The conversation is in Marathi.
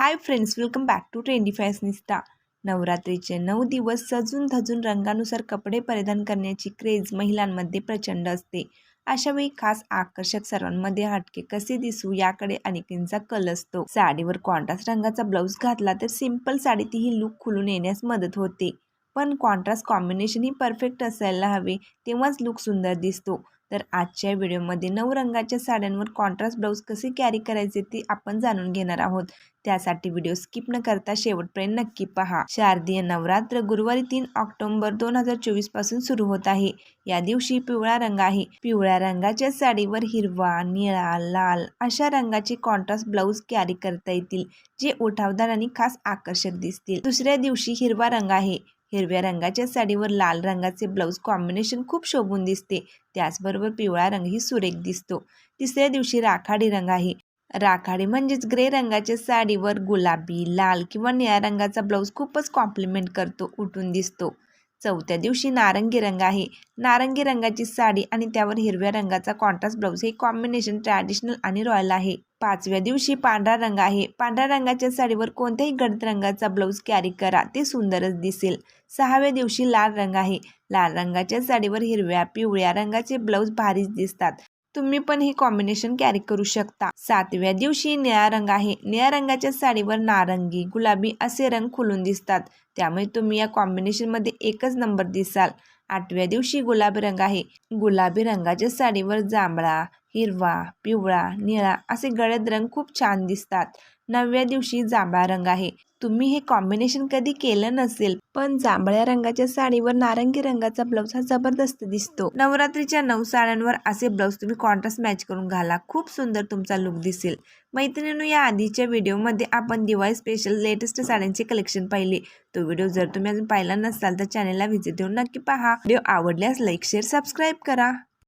Hi friends welcome back to trendy fashionista नवरात्रीचे नऊ दिवस सजून धजून रंगानुसार कपडे परिधान करण्याची क्रेज महिलांमध्ये प्रचंड असते. अशावेळी खास आकर्षक सर्वांमध्ये हटके कसे दिसू याकडे अनेकींचा कल असतो. साडीवर कॉन्ट्रास्ट रंगाचा ब्लाऊज घातला तर सिंपल साडीतही लुक खुलून येण्यास मदत होते. पण कॉन्ट्रास्ट कॉम्बिनेशन ही परफेक्ट असायला हवे तेव्हाच लुक सुंदर दिसतो. तर आजच्या व्हिडिओमध्ये नऊ रंगाच्या साड्यांवर कॉन्ट्रास्ट ब्लाऊज कसे कॅरी करायचे ते आपण जाणून घेणार आहोत. त्यासाठी व्हिडिओ स्किप न करता शेवटपर्यंत नक्की पहा. शारदीय नवरात्र गुरुवारी तीन ऑक्टोबर दोन हजार चोवीसपासून सुरू होत आहे. या दिवशी पिवळा रंग आहे. पिवळ्या रंगाच्या साडीवर हिरवा निळा लाल अशा रंगाचे कॉन्ट्रास्ट ब्लाऊज कॅरी करता येतील जे उठावदार आणि खास आकर्षक दिसतील. दुसऱ्या दिवशी हिरवा रंग आहे. हिरव्या रंगाच्या साडीवर लाल रंगाचे ब्लाऊज कॉम्बिनेशन खूप शोभून दिसते. त्याचबरोबर पिवळा रंगही सुरेख दिसतो. तिसऱ्या दिवशी राखाडी रंग आहे. राखाडी म्हणजेच ग्रे रंगाच्या साडीवर गुलाबी लाल किंवा निळ्या रंगाचा ब्लाऊज खूपच कॉम्प्लिमेंट करतो उठून दिसतो. चौथ्या दिवशी नारंगी रंग आहे. नारंगी रंगाची साडी आणि त्यावर हिरव्या रंगाचा कॉन्ट्रास्ट ब्लाऊज हे कॉम्बिनेशन ट्रॅडिशनल आणि रॉयल आहे. पाचव्या दिवशी पांढरा रंग आहे. पांढऱ्या रंगाच्या साडीवर कोणत्याही गडद रंगाचा ब्लाऊज कॅरी करा. ते सुंदरच दिसेल. सहाव्या दिवशी लाल रंग आहे. लाल रंगाच्या साडीवर हिरव्या पिवळ्या रंगाचे ब्लाऊज भारीच दिसतात. तुम्ही पण हे कॉम्बिनेशन कॅरी करू शकता. सातव्या दिवशी निळा रंग आहे. निळ्या रंगाच्या साडीवर नारंगी गुलाबी असे रंग खुलून दिसतात. त्यामुळे तुम्ही या कॉम्बिनेशनमध्ये एकच नंबर दिसाल. आठव्या दिवशी गुलाबी रंग आहे. गुलाबी रंगाच्या साडीवर जांभळा हिरवा पिवळा निळा असे गडद रंग खूप छान दिसतात. नवव्या दिवशी जांभळा रंग आहे. तुम्ही हे कॉम्बिनेशन कधी केलं नसेल पण जांभळ्या रंगाच्या साडीवर नारंगी रंगाचा ब्लाऊज हा जबरदस्त दिसतो. नवरात्रीच्या नऊ साड्यांवर असे ब्लाऊज तुम्ही कॉन्ट्रास्ट मॅच करून घाला. खूप सुंदर तुमचा लुक दिसेल. मैत्रिणींनो या आधीच्या व्हिडिओमध्ये आपण दिवाळी स्पेशल लेटेस्ट साड्यांचे कलेक्शन पाहिले. तो व्हिडिओ जर तुम्ही अजून पाहिला नसाल तर चॅनलला व्हिजिट देऊन नक्की पहा. व्हिडिओ आवडल्यास लाईक शेअर सबस्क्राईब करा.